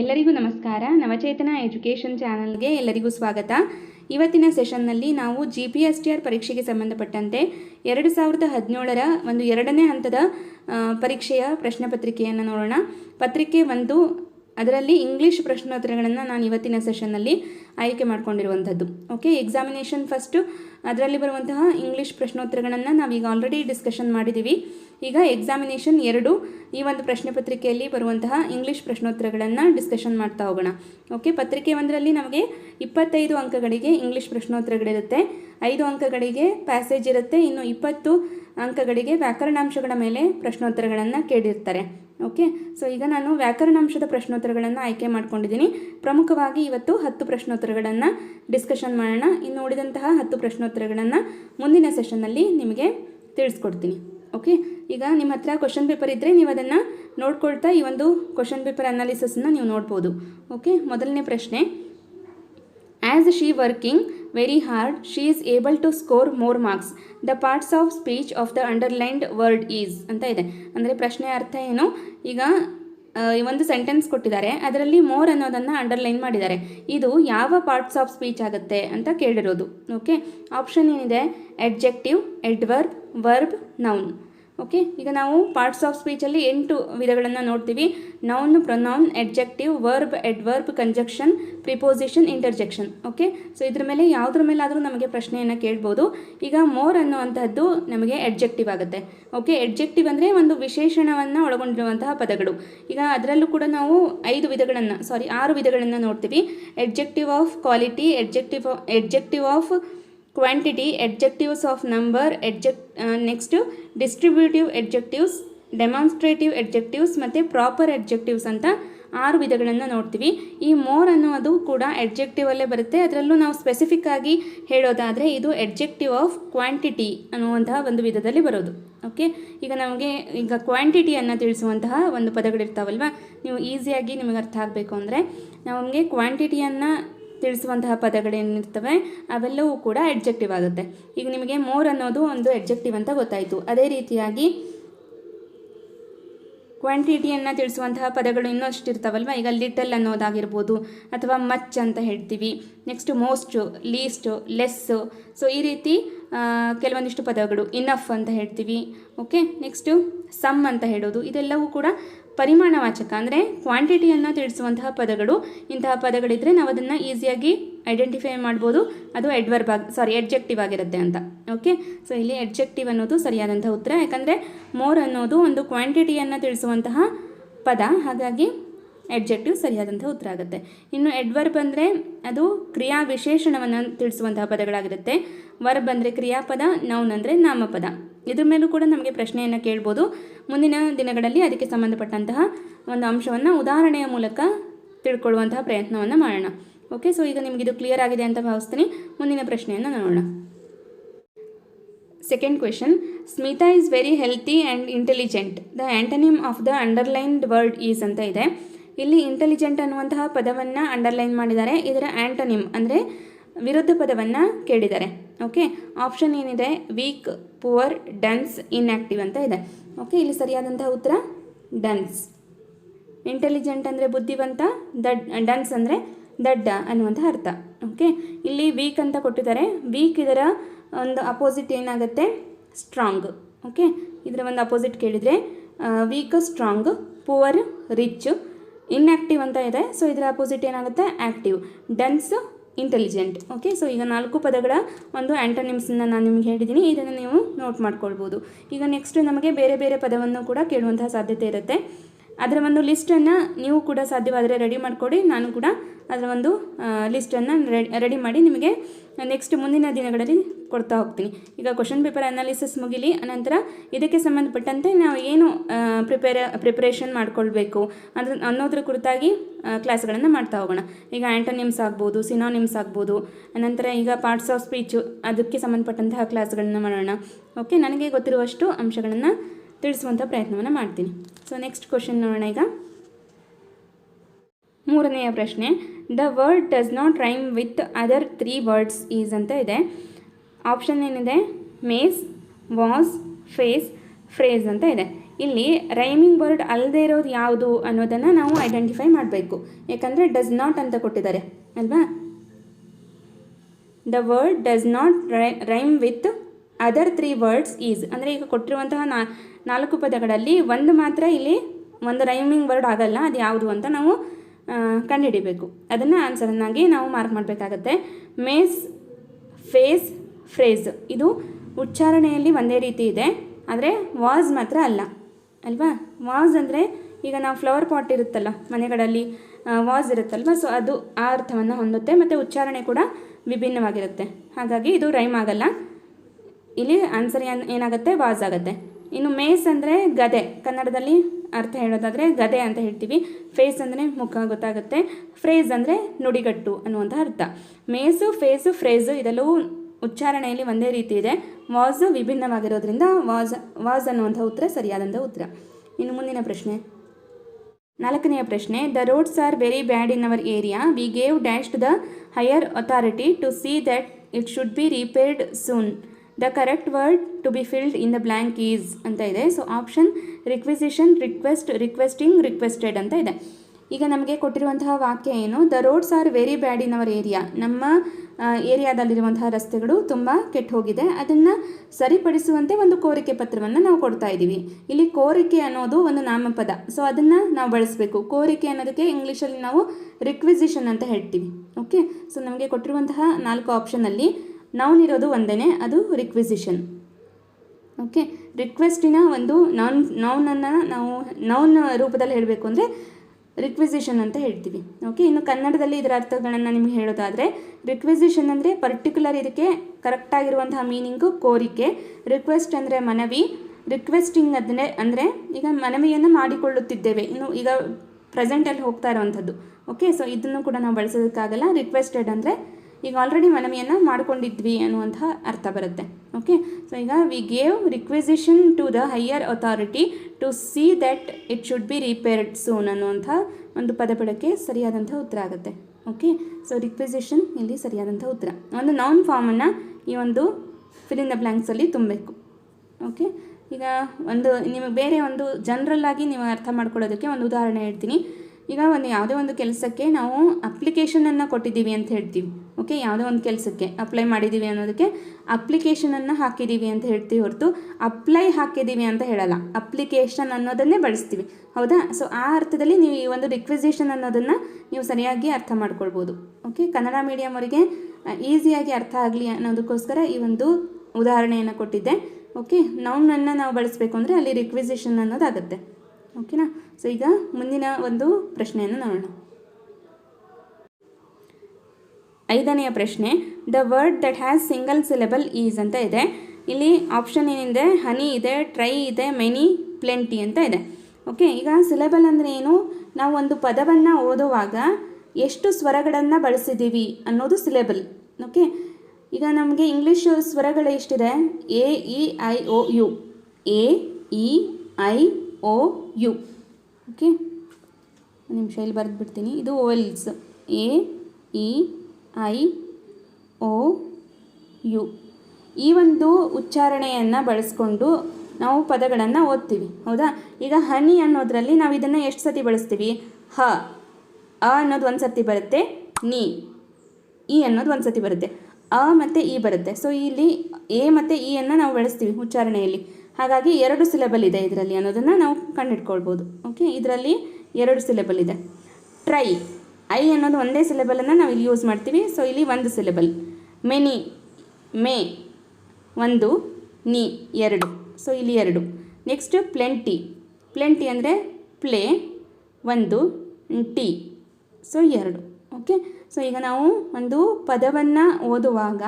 ಎಲ್ಲರಿಗೂ ನಮಸ್ಕಾರ. ನವಚೇತನ ಎಜುಕೇಷನ್ ಚಾನಲ್ಗೆ ಎಲ್ಲರಿಗೂ ಸ್ವಾಗತ. ಇವತ್ತಿನ ಸೆಷನ್ನಲ್ಲಿ ನಾವು G P S T R ಪರೀಕ್ಷೆಗೆ ಸಂಬಂಧಪಟ್ಟಂತೆ ಎರಡು ಸಾವಿರದ ಹದಿನೇಳರ ಒಂದು ಎರಡನೇ ಹಂತದ ಪರೀಕ್ಷೆಯ ಪ್ರಶ್ನೆ ಪತ್ರಿಕೆಯನ್ನು ನೋಡೋಣ. ಪತ್ರಿಕೆ ಒಂದು ಅದರಲ್ಲಿ ಇಂಗ್ಲೀಷ್ ಪ್ರಶ್ನೋತ್ತರಗಳನ್ನು ನಾನು ಇವತ್ತಿನ ಸೆಷನ್ನಲ್ಲಿ ಆಯ್ಕೆ ಮಾಡ್ಕೊಂಡಿರುವಂಥದ್ದು. ಓಕೆ ಎಕ್ಸಾಮಿನೇಷನ್ ಫಸ್ಟು ಅದರಲ್ಲಿ ಬರುವಂತಹ ಇಂಗ್ಲೀಷ್ ಪ್ರಶ್ನೋತ್ತರಗಳನ್ನು ನಾವೀಗ ಆಲ್ರೆಡಿ ಡಿಸ್ಕಷನ್ ಮಾಡಿದ್ದೀವಿ ಈಗ ಎಕ್ಸಾಮಿನೇಷನ್ ಎರಡು, ಈ ಒಂದು ಪ್ರಶ್ನೆ ಪತ್ರಿಕೆಯಲ್ಲಿ ಬರುವಂತಹ ಇಂಗ್ಲೀಷ್ ಪ್ರಶ್ನೋತ್ತರಗಳನ್ನು ಡಿಸ್ಕಷನ್ ಮಾಡ್ತಾ ಹೋಗೋಣ. ಓಕೆ ಪತ್ರಿಕೆ ಒಂದರಲ್ಲಿ ನಮಗೆ ಇಪ್ಪತ್ತೈದು ಅಂಕಗಳಿಗೆ ಇಂಗ್ಲೀಷ್ ಪ್ರಶ್ನೋತ್ತರಗಳಿರುತ್ತೆ ಐದು ಅಂಕಗಳಿಗೆ ಪ್ಯಾಸೇಜ್ ಇರುತ್ತೆ. ಇನ್ನು ಇಪ್ಪತ್ತು ಅಂಕಗಳಿಗೆ ವ್ಯಾಕರಣಾಂಶಗಳ ಮೇಲೆ ಪ್ರಶ್ನೋತ್ತರಗಳನ್ನು ಕೇಳಿರ್ತಾರೆ. ಓಕೆ ಸೊ ಈಗ ನಾನು ವ್ಯಾಕರಣಾಂಶದ ಪ್ರಶ್ನೋತ್ತರಗಳನ್ನು ಆಯ್ಕೆ ಮಾಡ್ಕೊಂಡಿದ್ದೀನಿ. ಪ್ರಮುಖವಾಗಿ ಇವತ್ತು ಹತ್ತು ಪ್ರಶ್ನೋತ್ತರಗಳನ್ನು ಡಿಸ್ಕಷನ್ ಮಾಡೋಣ. ಇನ್ನು ಉಳಿದಂತಹ ಹತ್ತು ಪ್ರಶ್ನೋತ್ತರಗಳನ್ನು ಮುಂದಿನ ಸೆಷನ್ನಲ್ಲಿ ನಿಮಗೆ ತಿಳಿಸ್ಕೊಡ್ತೀನಿ. ಓಕೆ ಈಗ ನಿಮ್ಮ ಹತ್ರ ಕ್ವಶನ್ ಪೇಪರ್ ಇದ್ದರೆ ನೀವು ಅದನ್ನು ನೋಡ್ಕೊಳ್ತಾ ಈ ಒಂದು ಕ್ವಶನ್ ಪೇಪರ್ ಅನಾಲಿಸಸ್ನ ನೀವು ನೋಡ್ಬೋದು. ಓಕೆ ಮೊದಲನೇ ಪ್ರಶ್ನೆ. As she working very hard she is able to score more marks the parts of speech of the underlined word is ಅಂತ ಇದೆ. ಅಂದರೆ ಪ್ರಶ್ನೆ ಅರ್ಥ ಏನು? ಈಗ ಈ ಒಂದು ಸೆಂಟೆನ್ಸ್ ಕೊಟ್ಟಿದ್ದಾರೆ. ಅದರಲ್ಲಿ ಮೋರ್ ಅನ್ನೋದನ್ನು ಅಂಡರ್ಲೈನ್ ಮಾಡಿದ್ದಾರೆ. ಇದು ಯಾವ ಪಾರ್ಟ್ಸ್ ಆಫ್ ಸ್ಪೀಚ್ ಆಗುತ್ತೆ ಅಂತ ಕೇಳಿರೋದು. ಓಕೆ ಆಪ್ಷನ್ ಏನಿದೆ? Adjective adverb verb noun okay ಈಗ ನಾವು ಪಾರ್ಟ್ಸ್ ಆಫ್ ಸ್ಪೀಚಲ್ಲಿ ಎಂಟು ವಿಧಗಳನ್ನು ನೋಡ್ತೀವಿ. Noun pronoun adjective verb adverb conjunction preposition interjection okay so ಇದ್ರ ಮೇಲೆ ಯಾವುದ್ರ ಮೇಲಾದರೂ ನಮಗೆ ಪ್ರಶ್ನೆಯನ್ನು ಕೇಳ್ಬೋದು. ಈಗ ಮೋರ್ ಅನ್ನುವಂಥದ್ದು ನಮಗೆ ಎಡ್ಜೆಕ್ಟಿವ್ ಆಗುತ್ತೆ. ಓಕೆ ಎಡ್ಜೆಕ್ಟಿವ್ ಅಂದರೆ ಒಂದು ವಿಶೇಷಣವನ್ನು ಒಳಗೊಂಡಿರುವಂತಹ ಪದಗಳು. ಈಗ ಅದರಲ್ಲೂ ಕೂಡ ನಾವು ಐದು ವಿಧಗಳನ್ನು ಸಾರಿ ಆರು ವಿಧಗಳನ್ನು ನೋಡ್ತೀವಿ. Adjective of quality adjective adjective of quantity adjectives of number adject next distributive adjectives demonstrative adjectives ಮತ್ತು ಪ್ರಾಪರ್ ಎಡ್ಜೆಕ್ಟಿವ್ಸ್ ಅಂತ ಆರು ವಿಧಗಳನ್ನು ನೋಡ್ತೀವಿ. ಈ ಮೋರ್ ಅನ್ನೋದು ಕೂಡ ಎಡ್ಜೆಕ್ಟಿವಲ್ಲೇ ಬರುತ್ತೆ. ಅದರಲ್ಲೂ ನಾವು ಸ್ಪೆಸಿಫಿಕ್ ಆಗಿ ಹೇಳೋದಾದರೆ ಇದು ಎಡ್ಜೆಕ್ಟಿವ್ ಆಫ್ ಕ್ವಾಂಟಿಟಿ ಅನ್ನುವಂತಹ ಒಂದು ವಿಧದಲ್ಲಿ ಬರೋದು. ಓಕೆ ಈಗ ನಮಗೆ ಈಗ ಕ್ವಾಂಟಿಟಿಯನ್ನು ತಿಳಿಸುವಂತಹ ಒಂದು ಪದಗಳಿರ್ತಾವಲ್ವ? ನೀವು ಈಸಿಯಾಗಿ ನಿಮಗೆ ಅರ್ಥ ಆಗಬೇಕು ಅಂದರೆ ನಮಗೆ ಕ್ವಾಂಟಿಟಿಯನ್ನು ತಿಳಿಸುವಂತಹ ಪದಗಳೇನಿರ್ತವೆ, ಅವೆಲ್ಲವೂ ಕೂಡ ಎಡ್ಜೆಕ್ಟಿವ್ ಆಗುತ್ತೆ. ಈಗ ನಿಮಗೆ ಮೋರ್ ಅನ್ನೋದು ಒಂದು ಎಡ್ಜೆಕ್ಟಿವ್ ಅಂತ ಗೊತ್ತಾಯಿತು. ಅದೇ ರೀತಿಯಾಗಿ ಕ್ವಾಂಟಿಟಿಯನ್ನು ತಿಳಿಸುವಂತಹ ಪದಗಳು ಇನ್ನೂ ಅಷ್ಟಿರ್ತಾವಲ್ವ? ಈಗ ಲಿಟಲ್ ಅನ್ನೋದಾಗಿರ್ಬೋದು, ಅಥವಾ ಮಚ್ ಅಂತ ಹೇಳ್ತೀವಿ. Next most least less so ಈ ರೀತಿ ಕೆಲವೊಂದಿಷ್ಟು ಪದಗಳು ಇನಫ್ ಅಂತ ಹೇಳ್ತೀವಿ. ಓಕೆ ನೆಕ್ಸ್ಟು ಸಮ್ ಅಂತ ಹೇಳೋದು. ಇದೆಲ್ಲವೂ ಕೂಡ ಪರಿಮಾಣವಾಚಕ ಅಂದರೆ ಕ್ವಾಂಟಿಟಿಯನ್ನು ತಿಳಿಸುವಂತಹ ಪದಗಳು. ಇಂತಹ ಪದಗಳಿದ್ದರೆ ನಾವು ಅದನ್ನು ಈಸಿಯಾಗಿ ಐಡೆಂಟಿಫೈ ಮಾಡ್ಬೋದು. ಅದು ಎಡ್ವರ್ಬ್ ಆಗಿ ಸಾರಿ ಎಡ್ಜೆಕ್ಟಿವ್ ಆಗಿರುತ್ತೆ ಅಂತ. ಓಕೆ ಸೊ ಇಲ್ಲಿ ಎಡ್ಜೆಕ್ಟಿವ್ ಅನ್ನೋದು ಸರಿಯಾದಂಥ ಉತ್ತರ. ಯಾಕಂದರೆ ಮೋರ್ ಅನ್ನೋದು ಒಂದು ಕ್ವಾಂಟಿಟಿಯನ್ನು ತಿಳಿಸುವಂತಹ ಪದ. ಹಾಗಾಗಿ ಎಡ್ಜೆಕ್ಟಿವ್ ಸರಿಯಾದಂಥ ಉತ್ತರ ಆಗುತ್ತೆ. ಇನ್ನು ಎಡ್ವರ್ಬ್ ಅಂದರೆ ಅದು ಕ್ರಿಯಾ ವಿಶೇಷಣವನ್ನು ತಿಳಿಸುವಂತಹ ಪದಗಳಾಗಿರುತ್ತೆ. ವರ್ಬ್ ಅಂದರೆ ಕ್ರಿಯಾಪದ ನೌನ್ ಅಂದರೆ ನಾಮಪದ. ಇದ್ರ ಮೇಲೂ ಕೂಡ ನಮಗೆ ಪ್ರಶ್ನೆಯನ್ನು ಕೇಳ್ಬೋದು. ಮುಂದಿನ ದಿನಗಳಲ್ಲಿ ಅದಕ್ಕೆ ಸಂಬಂಧಪಟ್ಟಂತಹ ಒಂದು ಅಂಶವನ್ನು ಉದಾಹರಣೆಯ ಮೂಲಕ ತಿಳ್ಕೊಳ್ಳುವಂತಹ ಪ್ರಯತ್ನವನ್ನು ಮಾಡೋಣ. ಓಕೆ ಸೊ ಈಗ ನಿಮಗಿದು ಕ್ಲಿಯರ್ ಆಗಿದೆ ಅಂತ ಭಾವಿಸ್ತೀನಿ. ಮುಂದಿನ ಪ್ರಶ್ನೆಯನ್ನು ನೋಡೋಣ. Second question Smita is very healthy and intelligent the antonym of the underlined word is ಅಂತ ಇದೆ. ಇಲ್ಲಿ ಇಂಟೆಲಿಜೆಂಟ್ ಅನ್ನುವಂತಹ ಪದವನ್ನು ಅಂಡರ್ಲೈನ್ ಮಾಡಿದ್ದಾರೆ. ಇದರ ಆ್ಯಂಟನಿಮ್ ಅಂದರೆ ವಿರುದ್ಧ ಪದವನ್ನು ಕೇಳಿದ್ದಾರೆ. ಓಕೆ ಆಪ್ಷನ್ ಏನಿದೆ? ವೀಕ್ ಪುವರ್ ಡನ್ಸ್ ಇನ್ಆ್ಯಕ್ಟಿವ್ ಅಂತ ಇದೆ. ಓಕೆ ಇಲ್ಲಿ ಸರಿಯಾದಂತಹ ಉತ್ತರ ಡನ್ಸ್ ಇಂಟೆಲಿಜೆಂಟ್ ಅಂದರೆ ಬುದ್ಧಿವಂತ ದಡ್ ಡನ್ಸ್ ಅಂದರೆ ದಡ್ಡ ಅನ್ನುವಂಥ ಅರ್ಥ. ಓಕೆ ಇಲ್ಲಿ ವೀಕ್ ಅಂತ ಕೊಟ್ಟಿದ್ದಾರೆ. ವೀಕ್ ಇದರ ಒಂದು ಅಪೋಸಿಟ್ ಏನಾಗುತ್ತೆ? ಸ್ಟ್ರಾಂಗ್ ಓಕೆ ಇದರ ಒಂದು ಅಪೋಸಿಟ್ ಕೇಳಿದರೆ weak strong poor rich inactive ಅಂತ ಇದೆ. ಸೊ ಇದರ ಅಪೋಸಿಟ್ ಏನಾಗುತ್ತೆ? Active dunce intelligent okay so ಈಗ ನಾಲ್ಕು ಪದಗಳ ಒಂದು ಆ್ಯಂಟನಿಮ್ಸನ್ನು ನಾನು ನಿಮ್ಗೆ ಹೇಳಿದ್ದೀನಿ ಇದನ್ನು ನೀವು ನೋಟ್ ಮಾಡ್ಕೊಳ್ಬೋದು. ಈಗ ನೆಕ್ಸ್ಟ್ ನಮಗೆ ಬೇರೆ ಬೇರೆ ಪದವನ್ನು ಕೂಡ ಕೇಳುವಂತಹ ಸಾಧ್ಯತೆ ಇರುತ್ತೆ. ಅದರ ಒಂದು ಲಿಸ್ಟನ್ನು ನೀವು ಕೂಡ ಸಾಧ್ಯವಾದರೆ ರೆಡಿ ಮಾಡಿಕೊಡಿ, ನಾನು ಕೂಡ ಅದರ ಒಂದು ಲಿಸ್ಟನ್ನು ರೆಡಿ ಮಾಡಿ ನಿಮಗೆ ನೆಕ್ಸ್ಟ್ ಮುಂದಿನ ದಿನಗಳಲ್ಲಿ ಕೊಡ್ತಾ ಹೋಗ್ತೀನಿ. ಈಗ ಕ್ವಶನ್ ಪೇಪರ್ ಅನಾಲಿಸಿಸ್ ಮುಗಿಲಿ, ಅನಂತರ ಇದಕ್ಕೆ ಸಂಬಂಧಪಟ್ಟಂತೆ ನಾವು ಏನು ಪ್ರಿಪೇರ್ ಪ್ರಿಪ್ರೇಷನ್ ಮಾಡ್ಕೊಳ್ಬೇಕು ಅದ್ರ ಅನ್ನೋದ್ರ ಕುರಿತಾಗಿ ಕ್ಲಾಸ್ಗಳನ್ನು ಮಾಡ್ತಾ ಹೋಗೋಣ. ಈಗ ಆ್ಯಂಟೋನಿಮ್ಸ್ ಆಗ್ಬೋದು ಸಿನಾನಿಮ್ಸ್ ಆಗ್ಬೋದು, ಅನಂತರ ಈಗ ಪಾರ್ಟ್ಸ್ ಆಫ್ ಸ್ಪೀಚು ಅದಕ್ಕೆ ಸಂಬಂಧಪಟ್ಟಂತಹ ಕ್ಲಾಸ್ಗಳನ್ನು ಮಾಡೋಣ. ಓಕೆ ನನಗೆ ಗೊತ್ತಿರುವಷ್ಟು ಅಂಶಗಳನ್ನು ತಿಳಿಸುವಂಥ ಪ್ರಯತ್ನವನ್ನು ಮಾಡ್ತೀನಿ. ಸೊ ನೆಕ್ಸ್ಟ್ ಕ್ವಶನ್ ನೋಡೋಣ ಈಗ. ಮೂರನೆಯ ಪ್ರಶ್ನೆ the word does not rhyme with other three words is ಅಂತ ಇದೆ. ಆಪ್ಷನ್ ಏನಿದೆ? ಮೇಸ್ ವಾಸ್ ಫೇಸ್ ಫ್ರೇಸ್ ಅಂತ ಇದೆ. ಇಲ್ಲಿ ರೈಮಿಂಗ್ ವರ್ಡ್ ಅಲ್ಲದೆ ಇರೋದು ಯಾವುದು ಅನ್ನೋದನ್ನು ನಾವು ಐಡೆಂಟಿಫೈ ಮಾಡಬೇಕು. ಯಾಕಂದರೆ ಡಸ್ ನಾಟ್ ಅಂತ ಕೊಟ್ಟಿದ್ದಾರೆ, ಅಲ್ವಾ? The word does not rhyme with other three words is ಅಂದರೆ ಈಗ ಕೊಟ್ಟಿರುವಂತಹ ನಾಲ್ಕು ಪದಗಳಲ್ಲಿ ಒಂದು ಮಾತ್ರ ಇಲ್ಲಿ ಒಂದು ರೈಮಿಂಗ್ ವರ್ಡ್ ಆಗಲ್ಲ ಅದು ಯಾವುದು ಅಂತ ನಾವು ಕಂಡುಹಿಡಿಬೇಕು. ಅದನ್ನು ಆನ್ಸರನ್ನಾಗಿ ನಾವು ಮಾರ್ಕ್ ಮಾಡಬೇಕಾಗತ್ತೆ. ಮೇಸ್ ಫೇಸ್ ಫ್ರೇಸ್ ಇದು ಉಚ್ಚಾರಣೆಯಲ್ಲಿ ಒಂದೇ ರೀತಿ ಇದೆ. ಆದರೆ ವಾಸ್ ಮಾತ್ರ ಅಲ್ಲ. ಅಲ್ವಾ? ವಾಸ್ ಅಂದರೆ ಈಗ ನಾವು ಫ್ಲವರ್ ಪಾಟ್ ಇರುತ್ತಲ್ಲ, ಮನೆಗಳಲ್ಲಿ ವಾಸ್ ಇರುತ್ತಲ್ವ? ಸೊ ಅದು ಆ ಅರ್ಥವನ್ನು ಹೊಂದುತ್ತೆ ಮತ್ತು ಉಚ್ಚಾರಣೆ ಕೂಡ ವಿಭಿನ್ನವಾಗಿರುತ್ತೆ. ಹಾಗಾಗಿ ಇದು ರೈಮ್ ಆಗಲ್ಲ. ಇಲ್ಲಿ ಆನ್ಸರ್ ಏನ್, ಏನಾಗುತ್ತೆ? ವಾಸ್ ಆಗುತ್ತೆ. ಇನ್ನು ಮೇಸ್ ಅಂದರೆ ಗದೆ, ಕನ್ನಡದಲ್ಲಿ ಅರ್ಥ ಹೇಳೋದಾದರೆ ಗದೆ ಅಂತ ಹೇಳ್ತೀವಿ. ಫೇಸ್ ಅಂದರೆ ಮುಖ ಗೊತ್ತಾಗುತ್ತೆ. ಫ್ರೇಸ್ ಅಂದರೆ ನುಡಿಗಟ್ಟು ಅನ್ನುವಂಥ ಅರ್ಥ. ಮೇಸು ಫೇಸು ಫ್ರೇಸು ಇದೆಲ್ಲವೂ ಉಚ್ಚಾರಣೆಯಲ್ಲಿ ಒಂದೇ ರೀತಿ ಇದೆ. ವಾಸ್ ವಿಭಿನ್ನವಾಗಿರೋದ್ರಿಂದ ವಾಸ್ ವಾಸ್ ಅನ್ನುವಂಥ ಉತ್ತರ ಸರಿಯಾದಂಥ ಉತ್ತರ. ಇನ್ನು ಮುಂದಿನ ಪ್ರಶ್ನೆ. ನಾಲ್ಕನೆಯ ಪ್ರಶ್ನೆ the roads are very bad in our area we gave dash to the higher authority to see that it should be repaired soon the correct word to be filled in the blank is ಅಂತ ಇದೆ. So option requisition request requesting requested ಅಂತ ಇದೆ. ಈಗ ನಮಗೆ ಕೊಟ್ಟಿರುವಂತಹ ವಾಕ್ಯ ಏನು? The roads are very bad in our area ನಮ್ಮ ಏರಿಯಾದಲ್ಲಿರುವಂತಹ ರಸ್ತೆಗಳು ತುಂಬ ಕೆಟ್ಟು ಹೋಗಿದೆ ಅದನ್ನು ಸರಿಪಡಿಸುವಂತೆ ಒಂದು ಕೋರಿಕೆ ಪತ್ರವನ್ನು ನಾವು ಕೊಡ್ತಾ ಇದ್ದೀವಿ. ಇಲ್ಲಿ ಕೋರಿಕೆ ಅನ್ನೋದು ಒಂದು ನಾಮಪದ. ಸೊ ಅದನ್ನು ನಾವು ಬಳಸಬೇಕು. ಕೋರಿಕೆ ಅನ್ನೋದಕ್ಕೆ ಇಂಗ್ಲೀಷಲ್ಲಿ ನಾವು ರಿಕ್ವಿಸಿಷನ್ ಅಂತ ಹೇಳ್ತೀವಿ. ಓಕೆ ಸೊ ನಮಗೆ ಕೊಟ್ಟಿರುವಂತಹ ನಾಲ್ಕು ಆಪ್ಷನಲ್ಲಿ ನೌನ್ ಇರೋದು ಒಂದೇ ಅದು ರಿಕ್ವಿಸಿಷನ್ ಓಕೆ ರಿಕ್ವೆಸ್ಟಿನ ಒಂದು ನೌನ್ ನೌನನ್ನು ನಾವು ನೌನ್ ರೂಪದಲ್ಲಿ ಹೇಳಬೇಕು ಅಂದರೆ ರಿಕ್ವಿಸಿಷನ್ ಅಂತ ಹೇಳ್ತೀವಿ. ಓಕೆ ಇನ್ನು ಕನ್ನಡದಲ್ಲಿ ಇದರ ಅರ್ಥಗಳನ್ನು ನಿಮಗೆ ಹೇಳೋದಾದರೆ ರಿಕ್ವಿಸಿಷನ್ ಅಂದರೆ ಪರ್ಟಿಕ್ಯುಲರ್ ಇದಕ್ಕೆ ಕರೆಕ್ಟಾಗಿರುವಂತಹ ಮೀನಿಂಗು ಕೋರಿಕೆ. ರಿಕ್ವೆಸ್ಟ್ ಅಂದರೆ ಮನವಿ. ರಿಕ್ವೆಸ್ಟಿಂಗ್ ಅಂದರೆ ಅಂದರೆ ಈಗ ಮನವಿಯನ್ನು ಮಾಡಿಕೊಳ್ಳುತ್ತಿದ್ದೇವೆ. ಇನ್ನು ಈಗ ಪ್ರೆಸೆಂಟಲ್ಲಿ ಹೋಗ್ತಾ ಇರುವಂಥದ್ದು. ಓಕೆ ಸೊ ಇದನ್ನು ಕೂಡ ನಾವು ಬಳಸೋದಕ್ಕಾಗಲ್ಲ. ರಿಕ್ವೆಸ್ಟೆಡ್ ಅಂದರೆ ಈಗ ಆಲ್ರೆಡಿ ಮನವಿಯನ್ನು ಮಾಡ್ಕೊಂಡಿದ್ವಿ ಅನ್ನುವಂತಹ ಅರ್ಥ ಬರುತ್ತೆ. ಓಕೆ ಸೊ ಈಗ we gave requisition to the higher authority to see that it should be repaired soon ಅನ್ನುವಂಥ ಒಂದು ಪದ ಬಳಕೆ ಸರಿಯಾದಂಥ ಉತ್ತರ ಆಗುತ್ತೆ. ಓಕೆ ಸೊ ರಿಕ್ವೆಸಿಷನ್ ಇಲ್ಲಿ ಸರಿಯಾದಂಥ ಉತ್ತರ. ಒಂದು ನೌನ್ ಫಾರ್ಮನ್ನು ಈ ಒಂದು ಫಿಲ್ ಇನ್ ದ ಬ್ಲ್ಯಾಂಕ್ಸಲ್ಲಿ ತುಂಬಬೇಕು. ಓಕೆ ಈಗ ಒಂದು, ನಿಮಗೆ ಬೇರೆ ಒಂದು ಜನರಲ್ ಆಗಿ ನೀವು ಅರ್ಥ ಮಾಡ್ಕೊಳ್ಳೋದಕ್ಕೆ ಒಂದು ಉದಾಹರಣೆ ಹೇಳ್ತೀನಿ. ಈಗ ಒಂದು ಯಾವುದೇ ಒಂದು ಕೆಲಸಕ್ಕೆ ನಾವು ಅಪ್ಲಿಕೇಶನನ್ನು ಕೊಟ್ಟಿದ್ದೀವಿ ಅಂತ ಹೇಳ್ತೀವಿ. ಓಕೆ, ಯಾವುದೋ ಒಂದು ಕೆಲಸಕ್ಕೆ ಅಪ್ಲೈ ಮಾಡಿದ್ದೀವಿ ಅನ್ನೋದಕ್ಕೆ ಅಪ್ಲಿಕೇಶನನ್ನು ಹಾಕಿದ್ದೀವಿ ಅಂತ ಹೇಳ್ತೀವಿ ಹೊರತು ಅಪ್ಲೈ ಹಾಕಿದ್ದೀವಿ ಅಂತ ಹೇಳಲ್ಲ. ಅಪ್ಲಿಕೇಶನ್ ಅನ್ನೋದನ್ನೇ ಬಳಸ್ತೀವಿ. ಹೌದಾ? ಸೊ ಆ ಅರ್ಥದಲ್ಲಿ ನೀವು ಈ ಒಂದು ರಿಕ್ವೆಸೇಷನ್ ಅನ್ನೋದನ್ನು ನೀವು ಸರಿಯಾಗಿ ಅರ್ಥ ಮಾಡ್ಕೊಳ್ಬೋದು. ಓಕೆ ಕನ್ನಡ ಮೀಡಿಯಂ ಅವರಿಗೆ ಈಸಿಯಾಗಿ ಅರ್ಥ ಆಗಲಿ ಅನ್ನೋದಕ್ಕೋಸ್ಕರ ಈ ಒಂದು ಉದಾಹರಣೆಯನ್ನು ಕೊಟ್ಟಿದ್ದೆ. ಓಕೆ ನೌನನ್ನು ನಾವು ಬಳಸಬೇಕು ಅಂದರೆ ಅಲ್ಲಿ ರಿಕ್ವೆಸೇಷನ್ ಅನ್ನೋದಾಗುತ್ತೆ. ಓಕೆನಾ ಸೊ ಈಗ ಮುಂದಿನ ಒಂದು ಪ್ರಶ್ನೆಯನ್ನು ನೋಡೋಣ. ಐದನೆಯ ಪ್ರಶ್ನೆ, the word that has single syllable is ಅಂತ ಇದೆ. ಇಲ್ಲಿ ಆಪ್ಷನ್ ಏನಿದೆ? ಹನಿ ಇದೆ ಟ್ರೈ ಇದೆ ಮೆನಿ ಪ್ಲೆಂಟಿ ಅಂತ ಇದೆ. ಓಕೆ ಈಗ ಸಿಲೆಬಲ್ ಅಂದರೆ ಏನು? ನಾವು ಒಂದು ಪದವನ್ನು ಓದುವಾಗ ಎಷ್ಟು ಸ್ವರಗಳನ್ನು ಬಳಸಿದ್ದೀವಿ ಅನ್ನೋದು ಸಿಲೆಬಲ್ ಓಕೆ ಈಗ ನಮಗೆ ಇಂಗ್ಲೀಷ್ ಸ್ವರಗಳು ಎಷ್ಟಿದೆ? A E I O U A E I O U okay ನಿಮಿಷ ಇಲ್ಲಿ ಬರೆದು ಬಿಡ್ತೀನಿ ಇದು vowels A E I, O, U. ಈ ಒಂದು ಉಚ್ಚಾರಣೆಯನ್ನು ಬಳಸ್ಕೊಂಡು ನಾವು ಪದಗಳನ್ನು ಓದ್ತೀವಿ. ಹೌದಾ? ಈಗ ಹನಿ ಅನ್ನೋದರಲ್ಲಿ ನಾವು ಇದನ್ನು ಎಷ್ಟು ಸತಿ ಬಳಸ್ತೀವಿ? ಹ, ಅ ಅನ್ನೋದು ಒಂದು ಸತಿ ಬರುತ್ತೆ, ನೀ. ಇ ಅನ್ನೋದು ಒಂದು ಸತಿ ಬರುತ್ತೆ. ಅ ಮತ್ತು ಇ ಬರುತ್ತೆ. ಸೊ ಇಲ್ಲಿ ಎ ಮತ್ತು ಇ ಅನ್ನು ನಾವು ಬಳಸ್ತೀವಿ ಉಚ್ಚಾರಣೆಯಲ್ಲಿ. ಹಾಗಾಗಿ ಎರಡು ಸಿಲೆಬಲ್ ಇದೆ ಇದರಲ್ಲಿ ಅನ್ನೋದನ್ನು ನಾವು ಕಂಡುಹಿಡ್ಕೊಳ್ಬೋದು ಓಕೆ ಇದರಲ್ಲಿ ಎರಡು ಸಿಲೆಬಲ್ ಇದೆ. ಟ್ರೈ. ಐ ಅನ್ನೋದು ಒಂದೇ ಸಿಲೆಬಲನ್ನು ನಾವು ಇಲ್ಲಿ ಯೂಸ್ ಮಾಡ್ತೀವಿ. ಸೊ ಇಲ್ಲಿ ಒಂದು ಸಿಲೆಬಲ್. ಮೆನಿ, ಮೇ ಒಂದು, ನೀ ಎರಡು. ಸೊ ಇಲ್ಲಿ ಎರಡು. ನೆಕ್ಸ್ಟ್ ಪ್ಲೆಂಟಿ ಪ್ಲೆಂಟಿ ಅಂದರೆ ಪ್ಲೇ, ಒಂದು, ಟಿ. ಸೊ ಎರಡು. ಓಕೆ ಸೊ ಈಗ ನಾವು ಒಂದು ಪದವನ್ನು ಓದುವಾಗ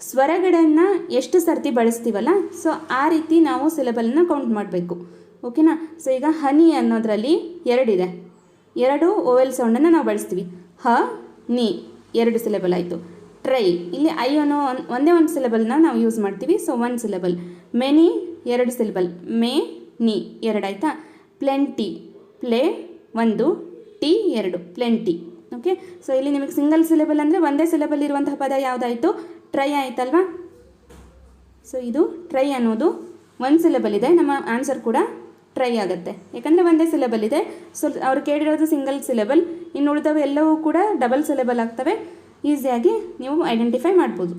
ಸ್ವರಗಳನ್ನು ಎಷ್ಟು ಸರ್ತಿ ಬಳಸ್ತೀವಲ್ಲ ಸೊ ಆ ರೀತಿ ನಾವು ಸಿಲೆಬಲನ್ನು ಕೌಂಟ್ ಮಾಡಬೇಕು. ಓಕೆನಾ ಸೊ ಈಗ ಹನಿ ಅನ್ನೋದರಲ್ಲಿ ಎರಡಿದೆ. ಎರಡು ಓವೆಲ್ ಸೌಂಡನ್ನು ನಾವು ಬಳಸ್ತೀವಿ. ಹ, ನಿ, ಎರಡು ಸಿಲೆಬಲ್ ಆಯಿತು. ಟ್ರೈ, ಇಲ್ಲಿ ಐ ಅನ್ನೋ ಒಂದ್- ಒಂದೇ ಸಿಲೆಬಲ್ನ ನಾವು ಯೂಸ್ ಮಾಡ್ತೀವಿ. ಸೊ ಒನ್ ಸಿಲೆಬಲ್ ಮೆನಿ, ಎರಡು ಸಿಲೆಬಲ್ ಮೇ ಎರಡು ಎರಡಾಯ್ತಾ ಪ್ಲೆಂಟಿ, ಪ್ಲೇ, ಒಂದು, ಟಿ, ಎರಡು. ಪ್ಲೆಂಟಿ. ಓಕೆ ಸೊ ಇಲ್ಲಿ ನಿಮಗೆ ಸಿಂಗಲ್ ಸಿಲೆಬಲ್ ಅಂದರೆ ಒಂದೇ ಸಿಲೆಬಲ್ ಇರುವಂತಹ ಪದ ಯಾವುದಾಯಿತು? ಟ್ರೈ ಆಯ್ತಲ್ವಾ? ಸೊ ಇದು ಟ್ರೈ ಅನ್ನೋದು. ಒಂದು ಸಿಲೆಬಲ್ ಇದೆ. ನಮ್ಮ ಆನ್ಸರ್ ಕೂಡ ಟ್ರೈ ಆಗುತ್ತೆ. ಯಾಕಂದರೆ ಒಂದೇ ಸಿಲೆಬಲ್ ಇದೆ. ಸೊ ಅವ್ರು ಕೇಳಿರೋದು ಸಿಂಗಲ್ ಸಿಲೆಬಲ್ ಇನ್ನು ಉಳಿದವು ಎಲ್ಲವೂ ಕೂಡ ಡಬಲ್ ಸಿಲೆಬಲ್ ಆಗ್ತವೆ. ಈಸಿಯಾಗಿ ನೀವು ಐಡೆಂಟಿಫೈ ಮಾಡ್ಬೋದು.